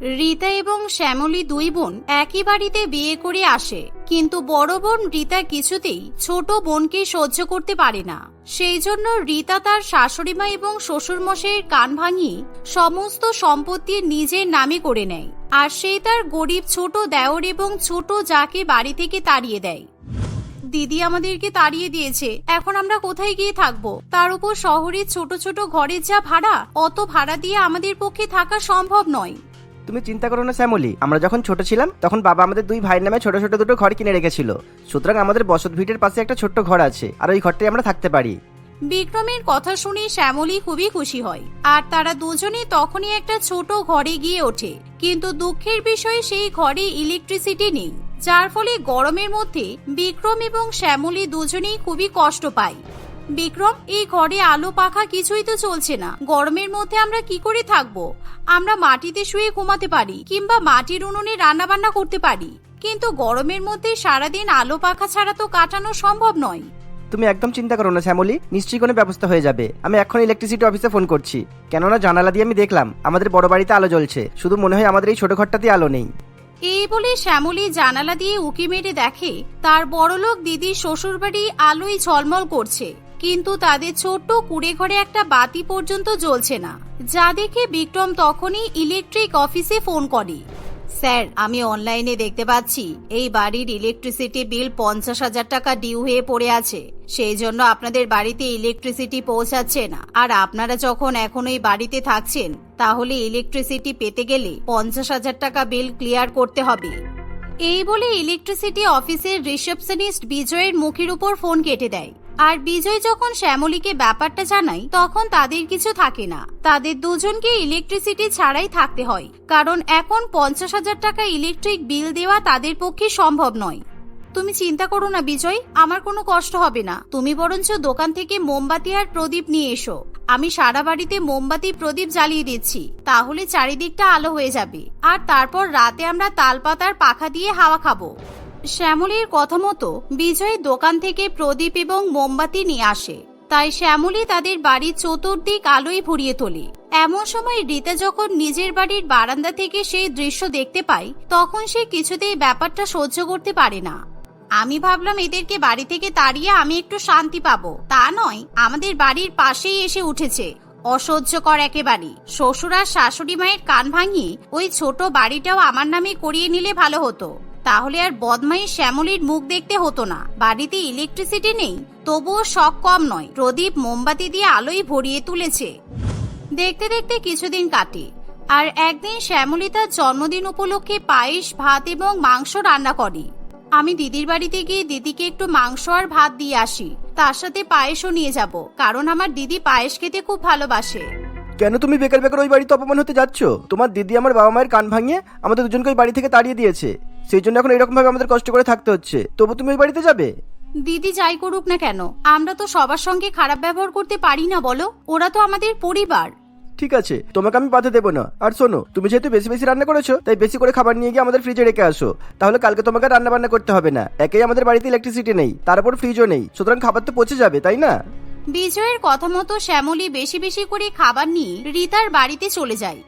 রীতা এবং শ্যামলী দুই বোন একই বাড়িতে বিয়ে করে আসে, কিন্তু বড় বোন রীতা কিছুতেই ছোট বোনকে সহ্য করতে পারে না। সেই জন্য রীতা তার শাশুড়িমা এবং শ্বশুরমশাইয়ের কান ভাঙিয়ে সমস্ত সম্পত্তি নিজের নামে করে নেয় আর সে তার গরিব ছোট দেওর এবং ছোট যাকে বাড়ি থেকে তাড়িয়ে দেয়। দিদি আমাদেরকে তাড়িয়ে দিয়েছে, এখন আমরা কোথায় গিয়ে থাকব? তার উপর শহরের ছোট ছোট ঘরের যা ভাড়া, অত ভাড়া দিয়ে আমাদের পক্ষে থাকা সম্ভব নয়। তুমি চিন্তা করো না, শ্যামলি। আমরা যখন ছোট ছিলাম, তখন বাবা আমাদের দুই ভাইয়ের নামে ছোট ছোট দুটো ঘর কিনে রেখেছিল। সুতরাং আমাদের বসত ভিটের পাশে একটা ছোট্ট ঘর আছে, আর ওই ঘরটাই আমরা থাকতে পারি। বিক্রমের কথা শুনে শ্যামলী খুবই খুশি হয়। আর তারা দুজনে তখনই একটা ছোট ঘরে গিয়ে ওঠে। কিন্তু দুঃখের বিষয়, সেই ঘরে ইলেকট্রিসিটি নেই। যার ফলে গরমের মধ্যে বিক্রম এবং শ্যামলী দুজনেই খুবই কষ্ট পায়। বিক্রম এই ঘরে আলো পাখা কিছুই তো চলছে না। গরমের মধ্যে আমরা কি করে থাকব? আমরা মাটিতে শুয়ে ঘুমাতে পারি কিংবা মাটির উনুনে রান্না বান্না করতে পারি। কিন্তু গরমের মধ্যে সারাদিন আলো পাখা ছাড়া তো কাটানো সম্ভব নয়। তুমি একদম চিন্তা করো না শ্যামলি। নিশ্চয়ই কোনো ব্যবস্থা হয়ে যাবে। আমি এখন ইলেকট্রিসিটি অফিসে ফোন করছি। কেননা জানালা দিয়ে আমি দেখলাম আমাদের বড় বাড়িতে আলো জ্বলছে। শুধু মনে হয় আমাদের এই ছোট ঘরটাতে আলো নেই। এই বলে শ্যামলী জানালা দিয়ে উকি মেরে দেখে তার বড়লোক দিদির শ্বশুরবাড়ি আলোই ঝলমল করছে। কিন্তু তাদের ছোট্ট কুড়ে ঘরে একটা বাতি পর্যন্ত জ্বলছে না। যা দেখে বিক্রম তখনই ইলেকট্রিক অফিসে ফোন করে। স্যার, আমি অনলাইনে দেখতে পাচ্ছি। এই বাড়ির ইলেকট্রিসিটি বিল পঞ্চাশ হাজার টাকা ডিউ হয়ে পড়ে আছে। সেই জন্য আপনাদের বাড়িতে ইলেকট্রিসিটি পৌঁছাচ্ছে না। আর আপনারা যখন এখন এই বাড়িতে থাকছেন, তাহলে ইলেকট্রিসিটি পেতে গেলে পঞ্চাশ হাজার টাকা বিল ক্লিয়ার করতে হবে। এই বলে ইলেকট্রিসিটি অফিসের রিসেপশনিস্ট বিজয়ের মুখের উপর ফোন কেটে দেয়। আর বিজয় যখন শ্যামলীকে ব্যাপারটা জানায়, তখন তাদের কিছু থাকে না। তাদের দুজনকে ইলেকট্রিসিটি ছাড়াই থাকতে হয়। কারণ এখন পঞ্চাশ হাজার টাকা ইলেকট্রিক বিল দেওয়া তাদের পক্ষে সম্ভব নয়। তুমি চিন্তা করো না বিজয়, আমার কোনো কষ্ট হবে না। তুমি বরঞ্চ দোকান থেকে মোমবাতি আর প্রদীপ নিয়ে এসো। আমি সারা বাড়িতে মোমবাতি, প্রদীপ জ্বালিয়ে দিচ্ছি। তাহলে চারিদিকটা আলো হয়ে যাবে। আর তারপর রাতে আমরা তালপাতার পাখা দিয়ে হাওয়া খাব। শ্যামলীর কথা মতো বিজয় দোকান থেকে প্রদীপ এবং মোমবাতি নিয়ে আসে। তাই শ্যামলী তাদের বাড়ির চতুর্দিক আলোয় ভরিয়ে তোলে। এমন সময় রীতা যখন নিজের বাড়ির বারান্দা থেকে সেই দৃশ্য দেখতে পায়, তখন সে কিছুতেই ব্যাপারটা সহ্য করতে পারে না। আমি ভাবলাম এদেরকে বাড়ি থেকে তাড়িয়ে আমি একটু শান্তি পাবো। তা নয়, আমাদের বাড়ির পাশেই এসে উঠেছে। অসহ্যকর একেবারে। শ্বশুর আর শাশুড়ি মায়ের কান ভাঙিয়ে ওই ছোট বাড়িটাও আমার নামে করিয়ে নিলে ভালো হতো। তাহলে আর বদমাই শ্যামলির মুখ দেখতে হতো না। বাড়িতে ইলেকট্রিসিটি নেই, তবুও শখ কম নয়। প্রদীপ মোমবাতি দিয়ে আলোই ভরিয়ে তুলেছে। দেখতে দেখতে কিছুদিন কাটে, আর একদিন শ্যামলী তার জন্মদিন উপলক্ষে পায়েস, ভাত এবং মাংস রান্না করে। আমি দিদির বাড়িতে গিয়ে দিদিকে একটু মাংস আর ভাত দিয়ে আসি, তার সাথে পায়েসও নিয়ে যাব, কারণ আমার দিদি পায়েস খেতে খুব ভালোবাসে। কেন তুমি বেকার বেকার ওই বাড়িতে অপমান হতে যাচ্ছ? তোমার দিদি আমার বাবা মায়ের কান ভাঙিয়ে আমাদের দুজনকে ওই বাড়ি থেকে তাড়িয়ে দিয়েছে। সেই জন্য এখন এরকম ভাবে আমাদের কষ্ট করে থাকতে হচ্ছে। তবু তুমি ওই বাড়িতে যাবে? দিদি যাই করুক না কেন আমরা তো সবার সঙ্গে খারাপ ব্যবহার করতে পারি না বলো ওরা তো আমাদের পরিবার। ঠিক আছে তোমাকে আমি বাধা দেবো না। আর শোনো তুমি যেহেতু বেশি বেশি রান্না করেছ তাই বেশি করে খাবার নিয়ে গিয়ে আমাদের ফ্রিজে রেখে আসো। তাহলে কালকে তোমাকে রান্না বান্না করতে হবে না। একেই আমাদের বাড়িতে ইলেকট্রিসিটি নেই তার উপর ফ্রিজও নেই। সুতরাং খাবার তো পচে যাবে তাই না? বিজয়ের কথা মতো শ্যামলী বেশি বেশি করে খাবার নিয়ে রিতার বাড়িতে চলে যায়।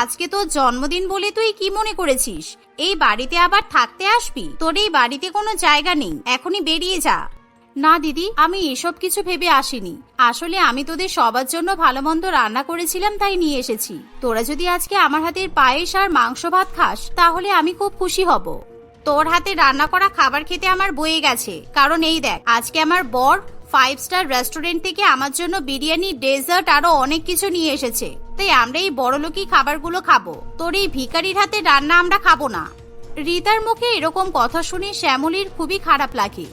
আজকে তোর জন্মদিন বলে তুই কি মনে করেছিস? এই বাড়িতে আবার থাকতে আসবি? তোর এই বাড়িতে কোনো জায়গা নেই। এখনই বেরিয়ে যা। না, দিদি, আমি এসব কিছু ভেবে আসিনি। আসলে আমি তোদের সবার জন্য ভালো মন্দ রান্না করেছিলাম তাই নিয়ে এসেছি। তোরা যদি আজকে আমার হাতের পায়েস আর মাংস ভাত খাস, তাহলে আমি খুব খুশি হব। তোর হাতে রান্না করা খাবার খেতে আমার বয়ে গেছে। কারণ এই দেখ, আজকে আমার বর ফাইভ স্টার রেস্টুরেন্ট থেকে আমার জন্য বিরিয়ানি, ডেজার্ট আরও অনেক কিছু নিয়ে এসেছে। তাই আমরা এই বড়লোকি খাবারগুলো খাব। তোর এই ভিকারির হাতে রান্না আমরা খাব না। রিতার মুখে এরকম কথা শুনে শ্যামলীর খুবই খারাপ লাগে।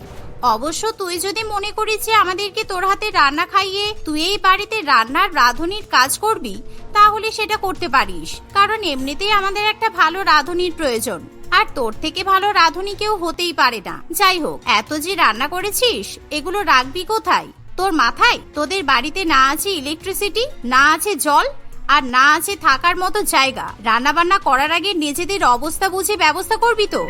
অবশ্য তুই যদি মনে করিস যে আমাদেরকে তোর হাতে রান্না খাইয়ে তুই এই বাড়িতে রান্নার রাঁধুনির কাজ করবি, তাহলে সেটা করতে পারিস। কারণ এমনিতেই আমাদের একটা ভালো রাঁধুনির প্রয়োজন। আর তোর থেকে ভালো রাঁধুনি কেউ হতেই পারে না। যাই হোক, এত যে রান্না করেছিস, এগুলো রাখবি কোথায়? তোর মাথায়? তোদের বাড়িতে না আছে ইলেকট্রিসিটি না আছে জল, আর না আছে থাকার মতো জায়গা। রান্না বান্না করার আগে নিজেদের অবস্থা বুঝে ব্যবস্থা করবি তো।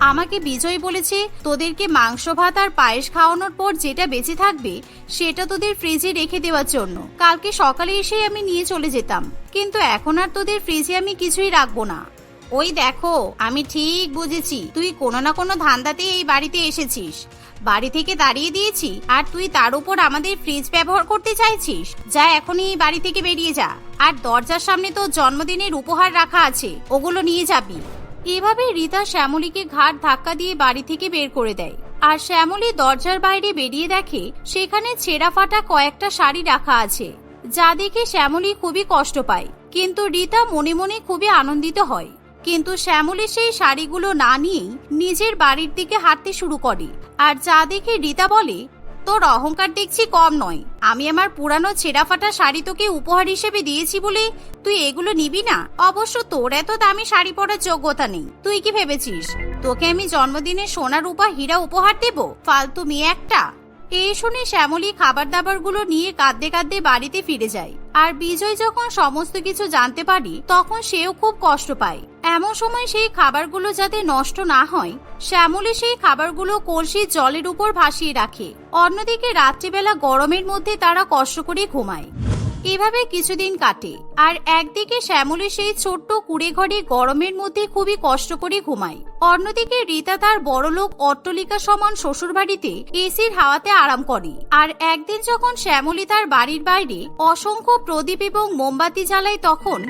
আমাকে বিজয় বলেছে, তোদেরকে মাংস, ভাত আর পায়েস খাওয়ানোর পর যেটা বেঁচে থাকবে, সেটা তোদের ফ্রিজে রেখে দেওয়ার জন্য। কালকে সকালে এসে আমি নিয়ে চলে যেতাম। কিন্তু এখন আর তোদের ফ্রিজে আমি কিছুই রাখব না। ওই দেখো, আমি ঠিক বুঝেছি। তুই কোনো না কোনো ধান্দাতেই এই বাড়িতে এসেছিস। বাড়ি থেকে দাঁড়িয়ে দিয়েছি, আর তুই তার উপর আমাদের ফ্রিজ ব্যবহার করতে চাইছিস। যা এখনই এই বাড়ি থেকে বেরিয়ে যা। আর দরজার সামনে তো জন্মদিনের উপহার রাখা আছে, ওগুলো নিয়ে যাবি। এভাবে রীতা শ্যামলীকে ঘাট ধাক্কা দিয়ে বাড়ি থেকে বের করে দেয়। আর শ্যামলী দরজার বাইরে বেরিয়ে দেখে, সেখানে ছেঁড়া ফাটা কয়েকটা শাড়ি রাখা আছে। যা দেখে শ্যামলী খুবই কষ্ট পায়। কিন্তু রীতা মনে মনে খুবই আনন্দিত হয়। কিন্তু শ্যামলী সেই শাড়িগুলো না নিয়েই নিজের বাড়ির দিকে হাঁটতে শুরু করে। আর যা দেখে রীতা বলে, তোর অহংকার দেখছি কম নয়। আমি আমার পুরানো ছেঁড়া ফাটা শাড়ি তোকে উপহার হিসেবে দিয়েছি বলে তুই এগুলো নিবি না? অবশ্য তোর এত দামি শাড়ি পরার যোগ্যতা নেই। তুই কি ভেবেছিস? তোকে আমি জন্মদিনে সোনা রূপা হীরা উপহার দেব? ফালতু মেয়ে একটা। এই শুনে শ্যামলী খাবার দাবারগুলো নিয়ে কাঁদতে কাঁদতে বাড়িতে ফিরে যায়। আর বিজয় যখন সমস্ত কিছু জানতে পারি, তখন সেও খুব কষ্ট পায়। এমন সময় সেই খাবারগুলো যাতে নষ্ট না হয়, শ্যামলী সেই খাবারগুলো কলসির জলের উপর ভাসিয়ে রাখে। অন্যদিকে রাত্রিবেলা গরমের মধ্যে তারা কষ্ট করে ঘুমায়। এভাবে কিছুদিন কাটে। আর একদিকে শ্যামলী সেই ছোট্ট কুড়ে ঘরে গরমের মধ্যে খুবই কষ্ট করে ঘুমায়। অন্যদিকে রীতা তার বড়লোক অট্টলিকা সমান শ্বশুরবাড়িতে এসির হাওয়াতে আরাম করে। আর একদিন যখন শ্যামলী তার বাড়ির বাইরে অসংখ্য প্রদীপ এবং মোমবাতি জ্বালায় তখন,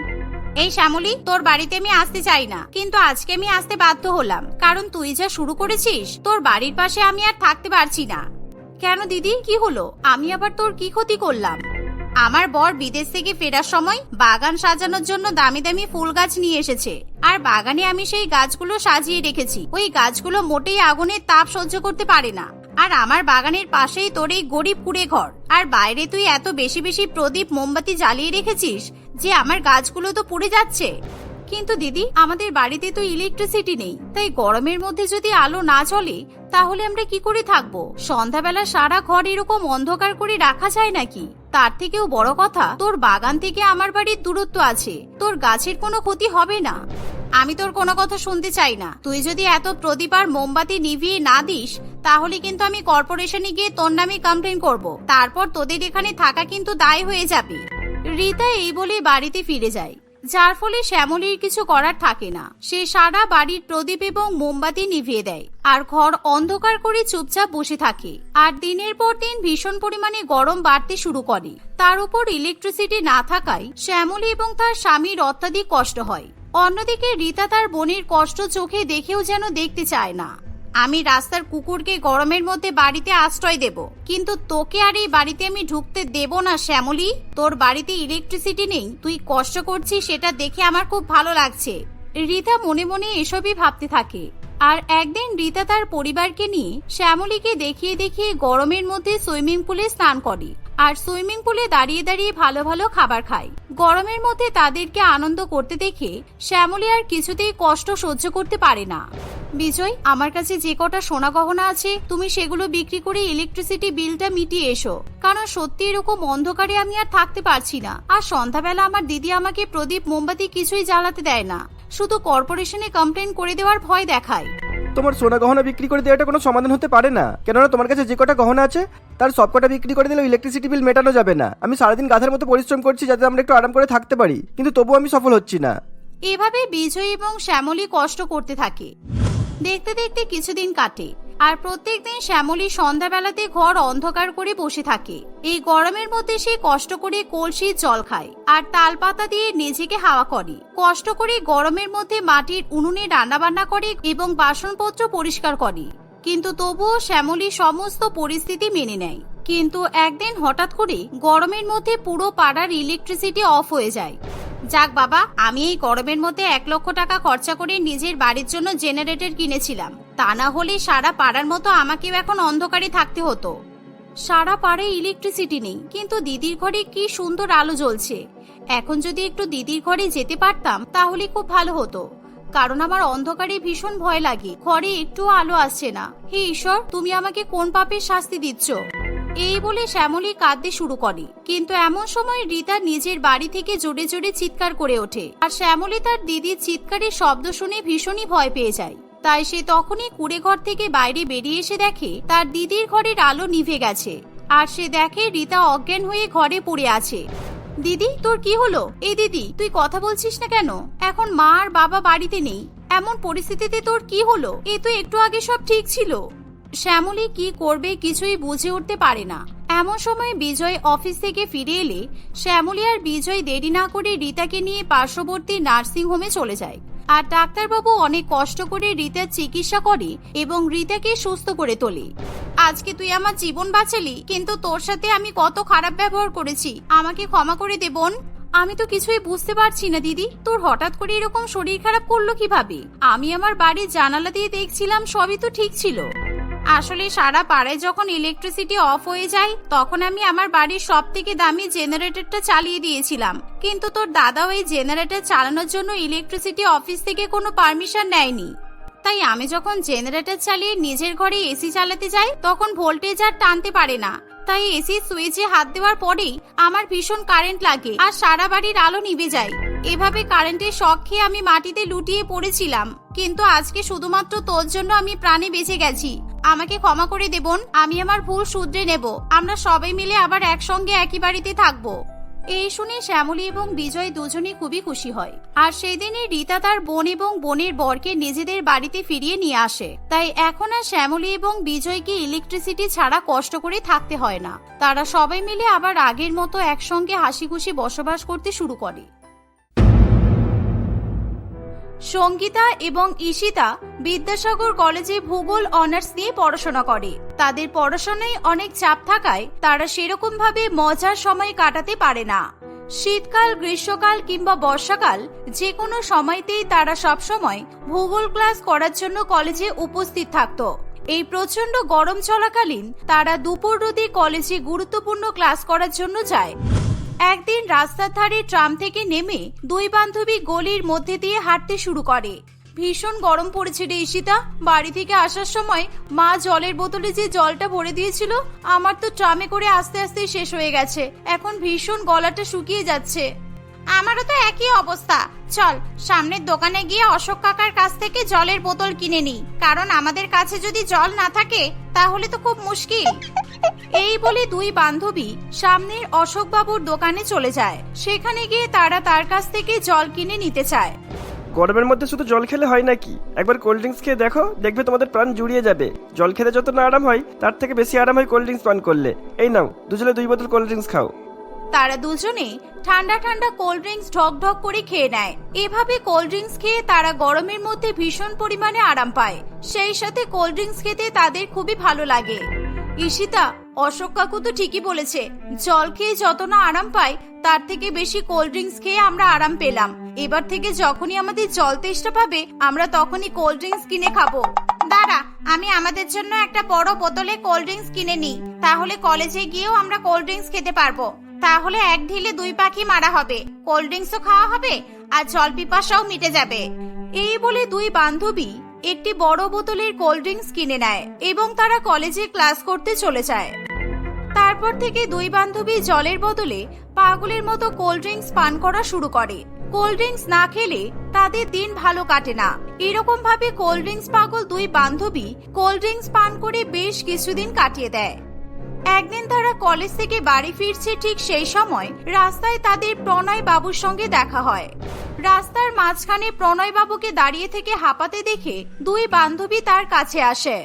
এই শ্যামলী, তোর বাড়িতে আমি আসতে চাই না। কিন্তু আজকে আমি আসতে বাধ্য হলাম। কারণ তুই যা শুরু করেছিস, তোর বাড়ির পাশে আমি আর থাকতে পারছি না। কেন দিদি, কি হলো? আমি আবার তোর কি ক্ষতি করলাম? আমার বর বিদেশ থেকে ফেরার সময় বাগান সাজানোর জন্য দামি দামি ফুল গাছ নিয়ে এসেছে। আর বাগানে আমি সেই গাছগুলো সাজিয়ে রেখেছি। ওই গাছগুলো মোটেই আগুনের তাপ সহ্য করতে পারে না। আর আমার বাগানের পাশেই তোর এই গরিব কুড়ে ঘর। আর বাইরে তুই এত বেশি বেশি প্রদীপ মোমবাতি জ্বালিয়ে রেখেছিস যে আমার গাছগুলো তো পুড়ে যাচ্ছে। কিন্তু দিদি, আমাদের বাড়িতে তো ইলেকট্রিসিটি নেই। তাই গরমের মধ্যে যদি আলো না চলে তাহলে আমরা কি করে থাকব? সন্ধ্যাবেলা সারা ঘর এরকম অন্ধকার করে রাখা যায় নাকি? তার থেকেও বড় কথা, তোর বাগান থেকে আমার বাড়ির দূরত্ব আছে, তোর গাছের কোনো ক্ষতি হবে না। আমি তোর কোনো কথা শুনতে চাই না। তুই যদি এত প্রদীপ আর মোমবাতি নিভিয়ে না দিস, তাহলে কিন্তু আমি কর্পোরেশনে গিয়ে তোর নামে কমপ্লেন করব। তারপর তোদের এখানে থাকা কিন্তু দায় হয়ে যাবে। রীতা এই বলে বাড়িতে ফিরে যায়। যার ফলে শ্যামলীর কিছু করার থাকে না। সে সারা বাড়ির প্রদীপ এবং মোমবাতি নিভিয়ে দেয় আর ঘর অন্ধকার করে চুপচাপ বসে থাকে। আর দিনের পর দিন ভীষণ পরিমাণে গরম বাড়তে শুরু করে। তার উপর ইলেকট্রিসিটি না থাকায় শ্যামলী এবং তার স্বামীর অত্যাধিক কষ্ট হয়। অন্যদিকে রীতা তার বোনের কষ্ট চোখে দেখেও যেন দেখতে চায় না। আমি রাস্তার কুকুরকে গরমের মধ্যে বাড়িতে আশ্রয় দেব, কিন্তু তোকে আর এই বাড়িতে আমি ঢুকতে দেব না, শ্যামলি। তোর বাড়িতে ইলেকট্রিসিটি নেই, তুই কষ্ট করছিস সেটা দেখে আমার খুব ভালো লাগছে। রীতা মনে মনে এসবই ভাবতে থাকে। আর একদিন রীতা তার পরিবারকে নিয়ে শ্যামলীকে দেখিয়ে দেখিয়ে গরমের মধ্যে সুইমিং পুলে স্নান করে। আর সুইমিং পুলে দাঁড়িয়ে দাঁড়িয়ে ভালো ভালো খাবার খায়। গরমের মধ্যে তাদেরকে আনন্দ করতে দেখে শ্যামলী আর কিছুতেই কষ্ট সহ্য করতে পারে না। বিজয়, আমার কাছে যে কটা সোনা গহনা আছে, তুমি সেগুলো বিক্রি করে ইলেকট্রিসিটি বিলটা মিটিয়ে এসো। কারণ সত্যি এরকম অন্ধকারে আমি আর থাকতে পারছি না। আর সন্ধ্যাবেলা আমার দিদি আমাকে প্রদীপ মোমবাতি কিছুই জ্বালাতে দেয় না। শুধু কর্পোরেশনে কমপ্লেন করে দেওয়ার ভয় দেখায়। তোমার সোনা গহনা বিক্রি করে দেওয়াটা কোনো সমাধান হতে পারে না। কেননা তোমার কাছে যে কটা গহনা আছে, তার সব কটা বিক্রি করে দিলে ইলেকট্রিসিটি বিল মেটানো যাবে না। আমি সারাদিন গাধার মতো পরিশ্রম করছি যাতে আমরা একটু আরাম করে থাকতে পারি। কিন্তু তবুও আমি সফল হচ্ছি না। এভাবে বিজয় এবং শ্যামলী কষ্ট করতে থাকে। দেখতে দেখতে কিছুদিন কাটে, আর প্রত্যেক দিন শ্যামলী সন্ধ্যাবেলাতে ঘর অন্ধকার করে বসে থাকে। এই গরমের মধ্যে সে কষ্ট করে কলসির জল খায়, আর তালপাতা দিয়ে নিজেকে হাওয়া করে। কষ্ট করে গরমের মধ্যে মাটির উনুনে রান্নাবান্না করে এবং বাসনপত্র পরিষ্কার করে। কিন্তু তবুও শ্যামলী সমস্ত পরিস্থিতি মেনে নেয়। কিন্তু একদিন হঠাৎ করে গরমের মধ্যে পুরো পাড়ার ইলেকট্রিসিটি অফ হয়ে যায়। যাক বাবা, আমি এই গরমের মধ্যে এক লক্ষ টাকা খরচা করে নিজের বাড়ির জন্য জেনারেটর কিনেছিলাম। তা না হলে সারা পাড়ার মতো আমাকেও এখন অন্ধকারে থাকতে হতো। সারা পাড়ে ইলেকট্রিসিটি নেই, কিন্তু দিদির ঘরে কি সুন্দর আলো জ্বলছে। এখন যদি একটু দিদির ঘরে যেতে পারতাম, তাহলে খুব ভালো হতো। কারণ আমার অন্ধকারে ভীষণ ভয় লাগে, ঘরে একটু আলো আসছে না। হে ঈশ্বর, তুমি আমাকে কোন পাপের শাস্তি দিচ্ছ? এই বলে শ্যামলী কাঁদতে শুরু করে। কিন্তু এমন সময় রীতা নিজের বাড়ি থেকে জোরে জোরে চিৎকার করে ওঠে। আর শ্যামলী তার দিদির চিৎকারের শব্দ শুনে ভীষণই ভয় পেয়ে যায়। তাই সে তখনই কুড়ে ঘর থেকে বাইরে বেরিয়ে এসে দেখে তার দিদির ঘরের আলো নিভে গেছে। আর সে দেখে রীতা অজ্ঞান হয়ে ঘরে পড়ে আছে। দিদি, তোর কি হলো? এই দিদি, তুই কথা বলছিস না কেন? এখন মা আর বাবা বাড়িতে নেই। এমন পরিস্থিতিতে তোর কি হলো? এ তো একটু আগে সব ঠিক ছিল। শ্যামলী কি করবে কিছুই বুঝে উঠতে পারে না। এমন সময় বিজয় অফিস থেকে ফিরে এলে শ্যামলী আর বিজয় দেরি না করে রীতাকে নিয়ে পার্শ্ববর্তী নার্সিং হোমে চলে যায়। আর ডাক্তারবাবু অনেক কষ্ট করে রীতার চিকিৎসা করে এবং রীতাকে সুস্থ করে তোলে। আজকে তুই আমার জীবন বাঁচালি, কিন্তু তোর সাথে আমি কত খারাপ ব্যবহার করেছি। আমাকে ক্ষমা করে দে বোন। আমি তো কিছুই বুঝতে পারছি না, দিদি। তোর হঠাৎ করে এরকম শরীর খারাপ করল কীভাবে? আমি আমার বাড়ির জানালা দিয়ে দেখছিলাম সবই তো ঠিক ছিল। আসলে সারা পাড়ায় যখন ইলেকট্রিসিটি অফ হয়ে যায়, তখন আমি আমার বাড়ির সব থেকে দামি জেনারেটরটা চালিয়ে দিয়েছিলাম। কিন্তু তোর দাদা ওই জেনারেটর চালানোর জন্য ইলেকট্রিসিটি অফিস থেকে কোনো পারমিশন নেয়নি। তাই আমি যখন জেনারেটর চালিয়ে নিজের ঘরে এসি চালাতে যাই, তখন ভোল্টেজ আর টানতে পারে না। তাই এসি সুইচে হাত দেওয়ার পরেই আমার ভীষণ কারেন্ট লাগে আর সারা বাড়ির আলো নিভে যায়। এভাবে কারেন্টের শখ খেয়ে আমি মাটিতে লুটিয়ে পড়েছিলাম। কিন্তু আজকে শুধুমাত্র তোর জন্য আমি প্রাণে বেঁচে গেছি। আমাকে ক্ষমা করে দেবন আমি আমার ভুল শুধরে নেব। আমরা সবাই মিলে আবার একসঙ্গে একই বাড়িতে থাকব। এই শুনে শ্যামলী এবং বিজয় দুজনেই খুবই খুশি হয়। আর সেই দিনই রীতা তার বোন এবং বোনের বরকে নিজেদের বাড়িতে ফিরিয়ে নিয়ে আসে। তাই এখন আর শ্যামলী এবং বিজয়কে ইলেকট্রিসিটি ছাড়া কষ্ট করে থাকতে হয় না। তারা সবাই মিলে আবার আগের মতো একসঙ্গে হাসি খুশি বসবাস করতে শুরু করে। সঙ্গীতা এবং ঈশিতা বিদ্যাসাগর কলেজে ভূগোল অনার্স নিয়ে পড়াশোনা করে। তাদের পড়াশোনায় অনেক চাপ থাকায় তারা সেরকম ভাবে মজার সময় কাটাতে পারে না। শীতকাল, গ্রীষ্মকাল কিংবা বর্ষাকাল যে কোনো সময়তেই তারা সবসময় ভূগোল ক্লাস করার জন্য কলেজে উপস্থিত থাকত। এই প্রচণ্ড গরম চলাকালীন তারা দুপুর রোদে কলেজে গুরুত্বপূর্ণ ক্লাস করার জন্য যায়। একদিন রাস্তার ধারে ট্রাম থেকে নেমে দুই বান্ধবী গলির মধ্যে দিয়ে হাঁটতে শুরু করে। ভীষণ গরম পড়েছে রে ঈশিতা। বাড়ি থেকে আসার সময় মা জলের বোতলে যে জলটা ভরে দিয়েছিল, আমার তো ট্রামে করে আস্তে আস্তে শেষ হয়ে গেছে। এখন ভীষণ গলাটা শুকিয়ে যাচ্ছে। আমারও তো একই অবস্থা। চল, সামনের দোকানে গিয়ে অশোক কাকার কাছ থেকে জলের বোতল কিনে নিই। কারণ আমাদের কাছে যদি জল না থাকে, তাহলে তো খুব মুশকিল। এই বলে দুই বান্ধবী সামনের অশোক বাবুর দোকানে চলে যায়। সেখানে গিয়ে তারা তার কাছ থেকে জল কিনে নিতে চায়। গরমের মধ্যে শুধু জল খেলে হয় নাকি? একবার কোল্ড ড্রিঙ্কস খেয়ে দেখো দেখবে তোমাদের প্রাণ জুড়িয়ে যাবে। জল খেতে যত না আরাম হয় তার থেকে বেশি আরাম হয় কোল্ড ড্রিঙ্কস পান করলে। এই নাও দুজনে দুই বোতল কোল্ড ড্রিঙ্কস খাও। তারা দুজনে ঠান্ডা ঠান্ডা কোল্ড ড্রিঙ্কস ঢক ঢক করে খেয়ে নেয়। এভাবে কোল্ড ড্রিঙ্কস খেয়ে তারা গরমের মধ্যে ভীষণ পরিমাণে আরাম পায়। সেই সাথে কোল্ড ড্রিঙ্কস খেতে তাদের খুবই ভালো লাগে। ঈশিতা, অশোক কাকু তো ঠিকই বলেছে, জল খেয়ে যত না আরাম পায় তার থেকে বেশি কোল্ড ড্রিঙ্কস খেয়ে আমরা আরাম পেলাম। এবার থেকে যখনই আমাদের জল তেষ্টা পাবে, আমরা তখনই কোল্ড ড্রিঙ্কস কিনে খাব। দাঁড়া, আমি আমাদের জন্য একটা বড় বোতলে কোল্ড ড্রিঙ্কস কিনে নিই, তাহলে কলেজে গিয়েও আমরা কোল্ড ড্রিঙ্কস খেতে পারব। তাহলে এক ঢিলে দুই পাখি মারা হবে কোল্ড ড্রিঙ্কসও খাওয়া হবে, আর জল পিপাসাও মিটে যাবে। এই বলে দুই বান্ধবী একটি বড় বোতলের কোল্ড ড্রিঙ্কস কিনে নেয় এবং তারা কলেজে ক্লাস করতে চলে যায়। তারপর থেকে দুই বান্ধবী জলের বদলে পাগলের মতো কোল্ড ড্রিঙ্কস পান করা শুরু করে। কোল্ড ড্রিঙ্কস না খেলে তাদের দিন ভালো কাটে না। এরকম ভাবে কোল্ড ড্রিঙ্কস পাগল দুই বান্ধবী কোল্ড ড্রিঙ্কস পান করে বেশ কিছুদিন কাটিয়ে দেয়। একদিন তারা কলেজ থেকে বাড়ি ফিরছে ঠিক সেই সময় রাস্তায় তাদের প্রণয় বাবুর সঙ্গে দেখা হয়। রাস্তার মাঝখানে প্রণয়বাবুকে দাঁড়িয়ে থেকে হাঁপাতে দেখে দুই বান্ধবী তার কাছে আসে।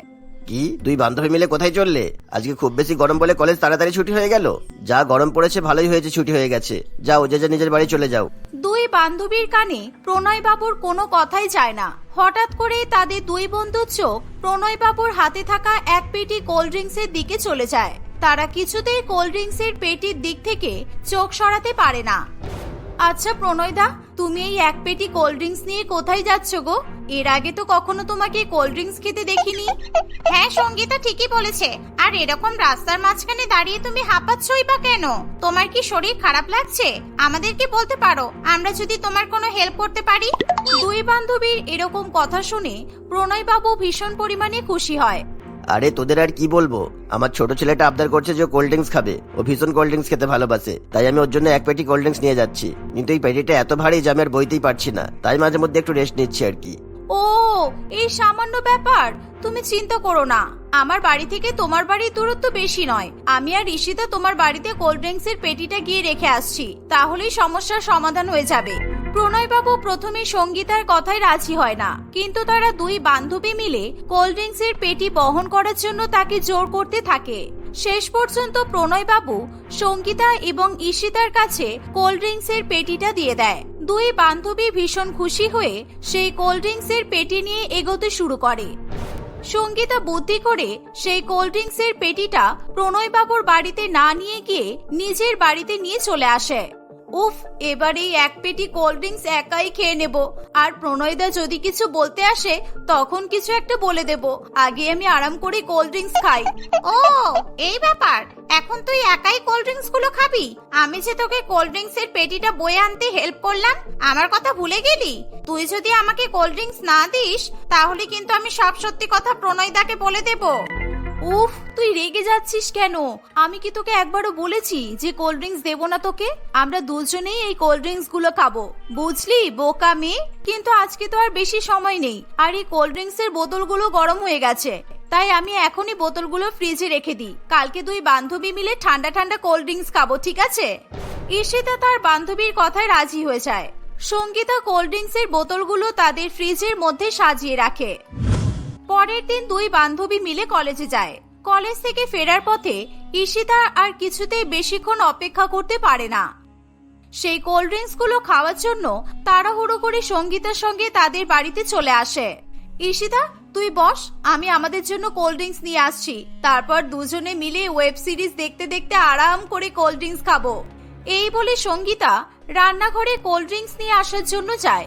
কি? দুই বান্ধবী মিলে কোথায় চললে? আজকে খুব বেশি গরম বলে কলেজ তাড়াতাড়ি ছুটি হয়ে গেল। যা গরম পড়েছে ভালোই হয়েছে ছুটি হয়ে গেছে। যাও যে যা নিজের বাড়ি চলে যাও। দুই বান্ধবীর কানে প্রণয় বাবুর কোনো কথাই যায় না। হঠাৎ করেই তাদের দুই বন্ধুর চোখ প্রণয়বাবুর হাতে থাকা এক পেটি কোল্ড ড্রিঙ্কসের দিকে চলে যায়। তারা কিছুতেই কোল্ড ড্রিঙ্কসের পেটির দিক থেকে চোখ সরাতে পারে না। আচ্ছা প্রণয়দা তুমি এই এক পেটি কোল্ড ড্রিঙ্কস নিয়ে কোথায় যাচ্ছ গো? এর আগে তো কখনো তোমাকে কোল্ড ড্রিঙ্কস খেতে দেখিনি। হ্যাঁ সঙ্গীতা ঠিকই বলেছে। আর এরকম রাস্তার মাঝখানে দাঁড়িয়ে তুমি হাঁপাচ্ছই বা কেন? তোমার কি শরীর খারাপ লাগছে? আমাদেরকে বলতে পারো। আমরা যদি তোমার কোনো হেল্প করতে পারি? দুই বান্ধবীর এরকম কথা শুনে প্রণয় বাবু ভীষণ পরিমাণে খুশি হয়। আরে তোদের আর কি বলব? আমার ছোট ছেলেটা আবদার করছে যে কোল্ড ড্রিঙ্কস খাবে। ও ভীষণ কোল্ড ড্রিঙ্কস খেতে ভালোবাসে। তাই আমি ওর জন্য এক পেটি কোল্ড ড্রিঙ্কস নিয়ে যাচ্ছি। কিন্তু এই পেটিটা এত ভারী যে আমি আর বইতেই পারছি না। তাই মাঝে মধ্যে একটু রেস্ট নিচ্ছি আর কি। ও, এই সামান্য ব্যাপার। তুমি চিন্তা করো না। আমার বাড়ি থেকে তোমার বাড়ির দূরত্ব বেশি নয়। আমি আর ঋষিতা তোমার বাড়িতে কোল্ড ড্রিঙ্কসের পেটিটা গিয়ে রেখে আসছি। তাহলেই সমস্যার সমাধান হয়ে যাবে। প্রণয়বাবু প্রথমে সঙ্গীতার কথায় রাজি হয় না। কিন্তু তারা দুই বান্ধবী মিলে কোল্ড ড্রিঙ্কসের পেটি বহন করার জন্য তাকে জোর করতে থাকে। শেষ পর্যন্ত প্রণয়বাবু সঙ্গীতা এবং ঈশিতার কাছে কোল্ড ড্রিঙ্কসের পেটিটা দিয়ে দেয়। দুই বান্ধবী ভীষণ খুশি হয়ে সেই কোল্ড ড্রিঙ্কসের পেটি নিয়ে এগোতে শুরু করে। সঙ্গীতা বুদ্ধি করে সেই কোল্ড ড্রিঙ্কসের পেটিটা প্রণয়বাবুর বাড়িতে না নিয়ে গিয়ে নিজের বাড়িতে নিয়ে চলে আসে। উফ, এবার এই এক পেটি কোল্ড ড্রিঙ্কস একাই খেয়ে নেব। আর প্রণয়দা যদি কিছু বলতে আসে, তখন কিছু একটা বলে দেব। আগে আমি আরাম করে কোল্ড ড্রিঙ্কস খাই। ও, এই ব্যাপার। এখন তুই একাই কোল্ড ড্রিঙ্কসগুলো খাবি? আমি যে তোকে কোল্ড ড্রিঙ্কস এর পেটিটা বয়ে আনতে হেল্প করলাম, আমার কথা ভুলে গেলি? তুই যদি আমাকে কোল্ড ড্রিঙ্কস না দিস, তাহলে কিন্তু আমি সব সত্যি কথা প্রণয়দাকে বলে দেব। উফ, তুই রেগে যাচ্ছিস কেন? আমি কি তোকে একবারও বলেছি যে কোল্ড ড্রিঙ্কস দেবো না তোকে? আমরা দুজনেই এই কোল্ড ড্রিঙ্কসগুলো খাব। বুঝলি, বোকা মেয়ে? কিন্তু আজকে তো আর বেশি সময় নেই। আর এই কোল্ড ড্রিঙ্কস এর বোতলগুলো গরম হয়ে গেছে। তাই আমি এখনই বোতলগুলো ফ্রিজে রেখে দিই। কালকে দুই বান্ধবী মিলে ঠান্ডা ঠান্ডা কোল্ড ড্রিঙ্কস খাব, ঠিক আছে? ঈশিতা তার বান্ধবীর কথায় রাজি হয়ে যায়। সঙ্গীতা কোল্ড ড্রিঙ্কস এর বোতলগুলো তাদের ফ্রিজের মধ্যে সাজিয়ে রাখে। পরের দিন দুই বান্ধবী মিলে কলেজে যায়। কলেজ থেকে ফেরার পথে ঈশিতা আর কিছুতেই বেশিক্ষণ অপেক্ষা করতে পারে না। সেই কোল্ড ড্রিঙ্কসগুলো খাওয়ার জন্য তাড়াহুড়ো করে সঙ্গীতার সঙ্গে তাদের বাড়িতে চলে আসে। ঈশিতা, তুই বস, আমি আমাদের জন্য কোল্ড ড্রিঙ্কস নিয়ে আসছি। তারপর দুজনে মিলে ওয়েব সিরিজ দেখতে দেখতে আরাম করে কোল্ড ড্রিঙ্কস খাব। এই বলে সঙ্গীতা রান্নাঘরে কোল্ড ড্রিঙ্কস নিয়ে আসার জন্য যায়।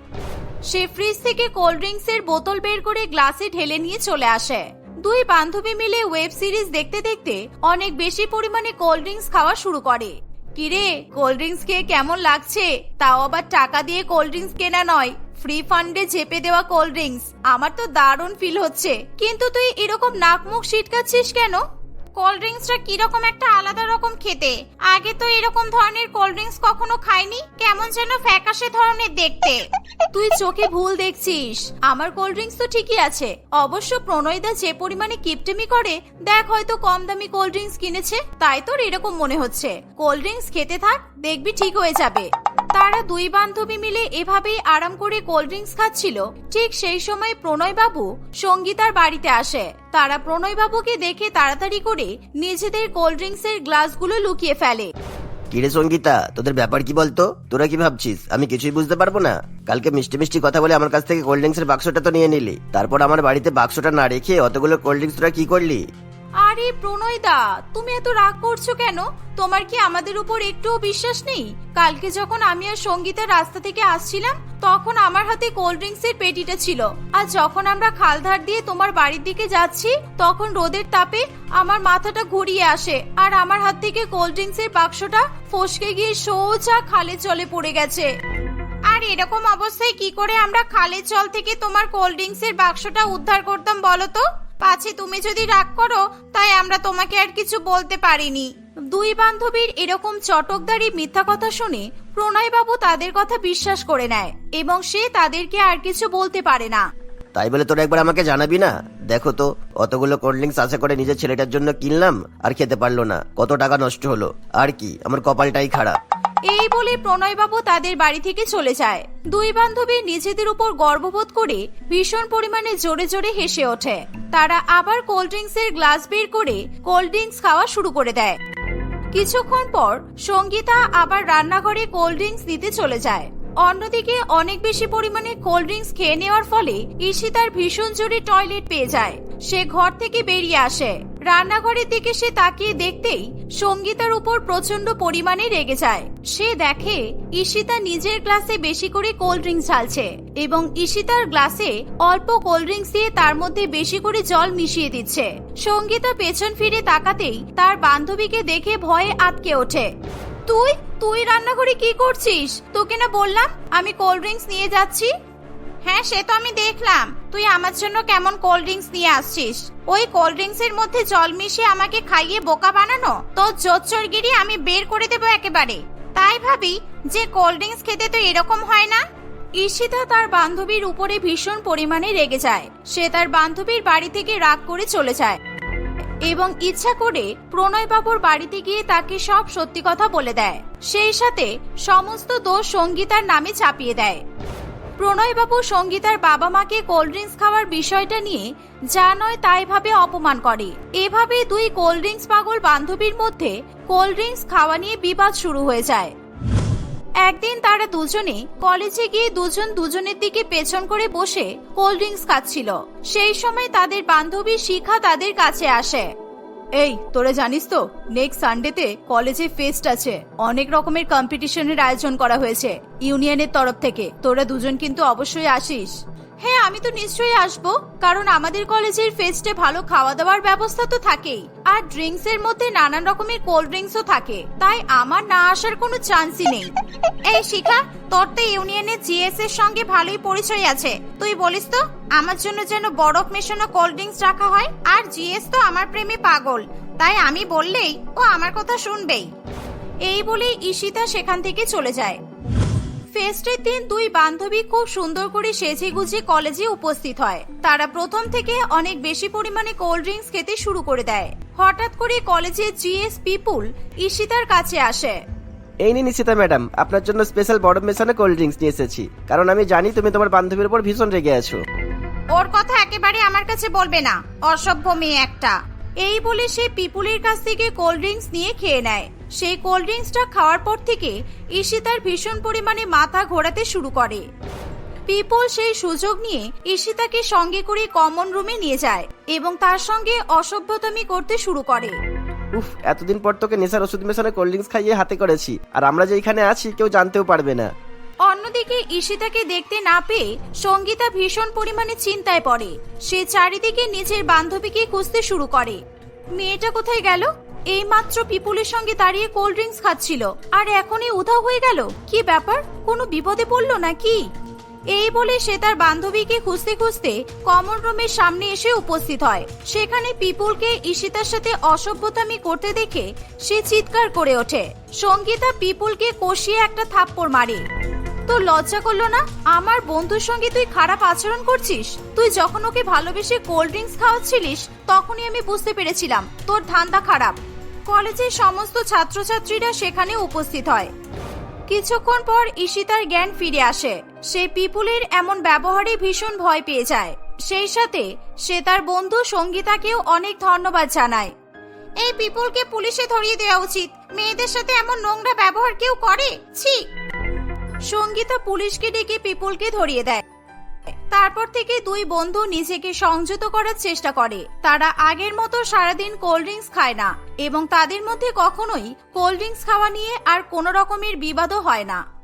সে ফ্রিজ থেকে কোল্ড ড্রিঙ্কস এর বোতল বের করে গ্লাসে ঢেলে নিয়ে চলে আসে। দুই বান্ধবী মিলে ওয়েব সিরিজ দেখতে দেখতে অনেক বেশি পরিমাণে কোল্ড ড্রিঙ্কস খাওয়া শুরু করে। কিরে, কোল্ড ড্রিঙ্কস খেয়ে কেমন লাগছে? তাও আবার টাকা দিয়ে কোল্ড ড্রিঙ্কস কেনা নয়। ফ্রি ফান্ডে চেপে দেওয়া কোল্ড ড্রিঙ্কস। আমার তো দারুণ ফিল হচ্ছে। কিন্তু তুই এরকম নাক মুখ ছিটকাচ্ছিস কেন? কোল্ড ড্রিঙ্কসটা কীরকম একটা আলাদা রকম খেতে? আগে তো এরকম ধরনের কোল্ড ড্রিঙ্কস কখনো খাইনি। কেমন যেন ফ্যাকাশে ধরনের দেখতে। তুই চোখে ভুল দেখছিস। আমার কোল্ড ড্রিঙ্কস তো ঠিকই আছে। অবশ্য প্রণয়দা যে পরিমাণে কিপটেমি করে, দেখ হয়তো কম দামি কোল্ড ড্রিঙ্কস কিনেছে। তাই তোর এরকম মনে হচ্ছে। কোল্ড ড্রিঙ্কস খেতে থাক, দেখবি ঠিক হয়ে যাবে। তারা দুই বান্ধবী মিলে এভাবেই আরাম করে কোল্ড ড্রিঙ্কস খাচ্ছিল। ঠিক সেই সময় প্রণয় বাবু সঙ্গীতার বাড়িতে আসে। তারা প্রণয় বাবুকে দেখে তাড়াতাড়ি করে নিজেদের কোল্ড ড্রিঙ্কস এর গ্লাসগুলো লুকিয়ে ফেলে। কিরে সঙ্গীতা, তোদের ব্যাপার কি বলতো? তোরা কি ভাবছিস? আমি কিছুই বুঝতে পারব না। কালকে মিষ্টি মিষ্টি কথা বলে আমার কাছ থেকে কোল্ড ড্রিঙ্কসের বাক্সটা তো নিয়ে নিলি। তারপর আমার বাড়িতে বাক্সটা না রেখে অতগুলো কোল্ড ড্রিঙ্কস তোরা কি করলি? আরে প্রণয়দা, তুমি এত রাগ করছ কেন? তোমার কি আমাদের উপর একটুও বিশ্বাস নেই? কালকে যখন আমি আর সঙ্গীতা রাস্তা থেকে আসছিলাম, তখন আমার হাতে কোল্ড ড্রিঙ্কস এর পেটিটা ছিল। আর যখন আমরা খালধার দিয়ে তোমার বাড়ির দিকে যাচ্ছি, তখন রোদের তাপে আমার মাথাটা ঘুরিয়ে আসে আর আমার হাত থেকে কোল্ড ড্রিঙ্কস এর বাক্সটা ফসকে গিয়ে সোজা খালে চলে পড়ে গেছে। আর এরকম অবস্থায় কি করে আমরা খালের জল থেকে তোমার কোল্ড ড্রিঙ্কস এর বাক্সটা উদ্ধার করতাম বলো তো? পাছে তুমি যদি রাগ করো, তাই আমরা তোমাকে আর কিছু বলতে পারিনি। দুই বান্ধবীর এরকম চটকদারি মিথ্যা কথা শুনে প্রণয়বাবু তাদের কথা বিশ্বাস করে নেয় এবং সে তাদেরকে আর কিছু বলতে পারে না। তাই বলে তোরা একবার আমাকে জানাবি না? দেখো তো, অতগুলো কোল্ড ড্রিঙ্কস আশা করে নিজের ছেলেটার জন্য কিনলাম আর খেতে পারল না। কত টাকা নষ্ট হলো? আর কি? আমার কপালটাই খারাপ। এই বলে প্রণয়বাবু তাদের বাড়ি থেকে চলে যায়। দুই বান্ধবী নিজেদের উপর গর্ববোধ করে ভীষণ পরিমাণে জোরে জোরে হেসে ওঠে। তারা আবার কোল্ড ড্রিঙ্কস এর গ্লাস বের করে কোল্ড ড্রিঙ্কস খাওয়া শুরু করে দেয়। কিছুক্ষণ পর সঙ্গীতা আবার রান্নাঘরে কোল্ড ড্রিঙ্কস দিতে চলে যায়। অন্যদিকে অনেক বেশি পরিমাণে কোল্ড ড্রিঙ্কস খেয়ে নেওয়ার ফলে ঈশিতার ভীষণ জোরে টয়লেট পেয়ে যায়। সে ঘর থেকে বেরিয়ে আসে। রান্নাঘরের দিকে সে তাকিয়ে দেখতেই সঙ্গীতার উপর প্রচণ্ড পরিমাণে রেগে যায়। সে দেখে ঈশিতা নিজের গ্লাসে বেশি করে কোল্ড ড্রিঙ্কস ঢালছে এবং ঈশিতার গ্লাসে অল্প কোল্ড ড্রিঙ্কস দিয়ে তার মধ্যে বেশি করে জল মিশিয়ে দিচ্ছে। সঙ্গীতা পেছন ফিরে তাকাতেই তার বান্ধবীকে দেখে ভয়ে আটকে ওঠে। তুই? তুই রান্নাঘরে কি করছিস? তোকে না বললাম আমি কোল্ড ড্রিঙ্কস নিয়ে যাচ্ছি? হ্যাঁ সে তো আমি দেখলাম। তুই আমার জন্য কেমন কোল্ড ড্রিঙ্কস নিয়ে আসছিস? ওই কোল্ড ড্রিঙ্কস এর মধ্যে জল মিশিয়ে আমাকে খাইয়ে বোকা বানানো? তোর জোচ্চরগিরি আমি বের করে দেবো একেবারে। তাই ভাবি, যে কোল্ড ড্রিঙ্কস খেতে তো এরকম হয় না। ঈশিতা তার বান্ধবীর উপরে ভীষণ পরিমাণে রেগে যায়। সে তার বান্ধবীর বাড়ি থেকে রাগ করে চলে যায়। এবং ইচ্ছা করে প্রণয়বাবুর বাড়িতে গিয়ে তাকে সব সত্যি কথা বলে দেয়। সেই সাথে সমস্ত দোষ সঙ্গীতার নামে চাপিয়ে দেয়। প্রণয়বাবু সঙ্গীতার বাবা মাকে কোল্ড ড্রিঙ্কস খাওয়ার বিষয়টা নিয়ে যা নয় তাই ভাবে অপমান করে। এভাবে দুই কোল্ড ড্রিঙ্কস পাগল বান্ধবীর মধ্যে কোল্ড ড্রিঙ্কস খাওয়া নিয়ে বিবাদ শুরু হয়ে যায়। একদিন তারা দুজনে কলেজে গিয়ে দুজন দুজনের দিকে পেছন করে বসে কোল্ড ড্রিঙ্কস খাচ্ছিল। সেই সময় তাদের বান্ধবী শিখা তাদের কাছে আসে। এই, তোরা জানিস তো নেক্সট সানডেতে কলেজে ফেস্ট আছে। অনেক রকমের কম্পিটিশনের আয়োজন করা হয়েছে ইউনিয়নের তরফ থেকে। তোরা দুজন কিন্তু অবশ্যই আসিস। হ্যাঁ আমি তো নিশ্চয়ই আসব, কারণ আমাদের কলেজের ফেস্টে ভালো খাওয়া দাওয়ার ব্যবস্থা তো থাকেই। আর ড্রিঙ্কস এর মধ্যে নানান রকমের কোল্ড ড্রিঙ্কসও থাকে, তাই আমার না আসার কোনো চান্সই নেই। এই শিখা, তোর তো ইউনিয়নের জিএস এর সঙ্গে ভালোই পরিচয় আছে। তুই বলিস তো, আমার জন্য যেন বরফ মেশানো কোল্ড ড্রিঙ্কস রাখা হয়, আর জিএস তো আমার প্রেমে পাগল। তাই আমি বললেই ও আমার কথা শুনবেই। এই বলে ঈশিতা সেখান থেকে চলে যায়। ফেস্টের দিন দুই বান্ধবী খুব সুন্দর করে সেজে গুজে কলেজে উপস্থিত হয়। তারা প্রথম থেকে অনেক বেশি পরিমাণে কোল্ড ড্রিঙ্কস খেতে শুরু করে দেয়। হঠাৎ করে কলেজে জিএস পিপুল ঈশিতার কাছে আসে। এই নিন নিশ্চিতা ম্যাডাম আপনার জন্য স্পেশাল বড় মেশানো কোল্ড ড্রিঙ্কস নিয়ে এসেছি। কারণ আমি জানি তুমি তোমার বান্ধবীর উপর ভীষণ রেগে আছো। ওর কথা একেবারে আমার কাছে বলবে না। অসভ্য মেয়ে একটা। এই বলে সে পিপুলের কাছ থেকে কোল্ড ড্রিঙ্কস নিয়ে খেয়ে নেয়। সেই কোল্ড ড্রিঙ্কসটা খাওয়ার পর থেকে ঈশিতার ভীষণ পরিমাণে মাথা ঘোরাতে শুরু করে। পিপল সেই সুযোগ নিয়ে ঈশিতাকে সঙ্গে করে কমন রুমে নিয়ে যায় এবং তার সঙ্গে অসভ্যতামি করতে শুরু করে। উফ, এতদিন পর তোকে নেশার ওষুধ মেশানো কোল্ড ড্রিঙ্কস খাইয়ে হাতে করেছি। আর আমরা যে এখানে আছি, কেউ জানতেও পারবে না। অন্যদিকে ঈশিতাকে দেখতে না পেয়ে সঙ্গীতা ভীষণ পরিমাণে চিন্তায় পড়ে। সে চারিদিকে নিজের বান্ধবীকে খুঁজতে শুরু করে। মেয়েটা কোথায় গেল? এই মাত্র পিপুলের সঙ্গে দাঁড়িয়ে কোল্ড ড্রিঙ্কস খাচ্ছিল। আর এখনই উধাও হয়ে গেল? কি ব্যাপার? কোনো বিপদে পড়ল নাকি? এই বলে সে তার বান্ধবীকে খুঁজতে খুঁজতে কমন রুমের সামনে এসে উপস্থিত হয়। সেখানে পিপুলকে ঈশিতার সাথে অসভ্যতামি করতে দেখে সে চিৎকার করে ওঠে। সঙ্গীতা পিপুলকে কষিয়ে একটা থাপ্পড় মারে। তোর লজ্জা করল না? আমার বন্ধুর সঙ্গে তুই খারাপ আচরণ করছিস? তুই যখন ওকে ভালোবেসে কোল্ড ড্রিঙ্কস খাওয়াচ্ছিলিস, তখনই আমি বুঝতে পেরেছিলাম তোর ধান্দা খারাপ। কলেজের সমস্ত ছাত্রছাত্রীরা সেখানে উপস্থিত হয়। কিছুক্ষণ পর ঈশিতার জ্ঞান ফিরে আসে। সে পিপুলের এমন ব্যবহারে ভীষণ ভয় পেয়ে যায়। সেই সাথে সে তার বন্ধু সঙ্গীতাকেও অনেক ধন্যবাদ জানায়। এই পিপুলকে পুলিশে ধরিয়ে দেওয়া উচিত। মেয়েদের সাথে এমন নোংরা ব্যবহার কেউ করে? ছি! সঙ্গীতা পুলিশকে ডেকে পিপুলকে ধরিয়ে দেয়। তারপর থেকে দুই বন্ধু নিজেকে সংযত করার চেষ্টা করে। তারা আগের মতো সারাদিন কোল্ড ড্রিঙ্কস খায় না এবং তাদের মধ্যে কখনোই কোল্ড ড্রিঙ্কস খাওয়া নিয়ে আর কোনো রকমের বিবাদও হয় না।